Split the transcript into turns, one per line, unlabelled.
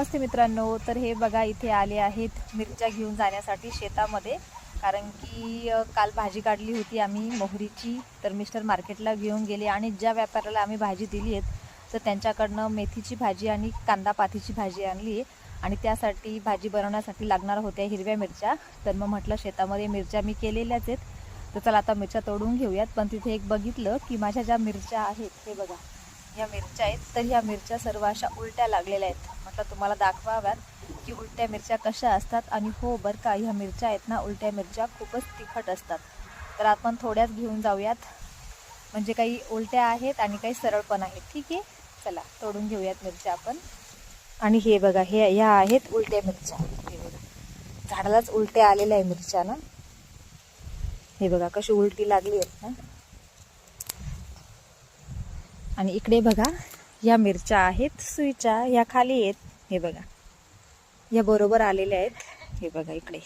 नमस्ते मित्रांनो तर हे बघा इथे आले आहेत मिरच्या घेऊन जाण्यासाठी शेतामध्ये. कारण की काल भाजी काढली होती आम्ही मोहरीची तर मिस्टर मार्केटला घेऊन गेले आणि ज्या व्यापाऱ्याला आम्ही भाजी दिली आहेत तर त्यांच्याकडनं मेथीची भाजी आणि कांदा पाथीची भाजी आणली आहे. आणि त्यासाठी भाजी बनवण्यासाठी लागणार होत्या हिरव्या मिरच्या. तर मग म्हटलं शेतामध्ये मिरच्या मी केलेल्याच आहेत. तर चला आता मिरच्या तोडून घेऊयात. पण तिथे एक बघितलं की माझ्या ज्या मिरच्या आहेत हे बघा ह्या मिरच्या आहेत. तर ह्या मिरच्या सर्व अशा उलट्या लागलेल्या आहेत. आता तुम्हाला दाखवाव्यात की उलट्या मिरच्या कशा असतात आणि हो बरं का ह्या मिरच्या आहेत ना उलट्या मिरच्या खूपच तिखट असतात. तर आपण थोड्याच घेऊन जाऊयात. म्हणजे काही उलट्या आहेत आणि काही सरळ पण आहेत. ठीक आहे? चला तोडून घेऊयात मिरच्या आपण. आणि हे बघा हे ह्या आहेत उलट्या मिरच्या. हे बघा. झाडालाच उलट्या आलेल्या आहे मिरच्या ना? हे बघा कशी उलटी लागली आहेत ना? आणि इकडे बघा या मिरच्या आहेत सुईच्या ह्या खाली आहेत. हे बघा. या बरोबर आलेले आहेत. हे बघा इकडे.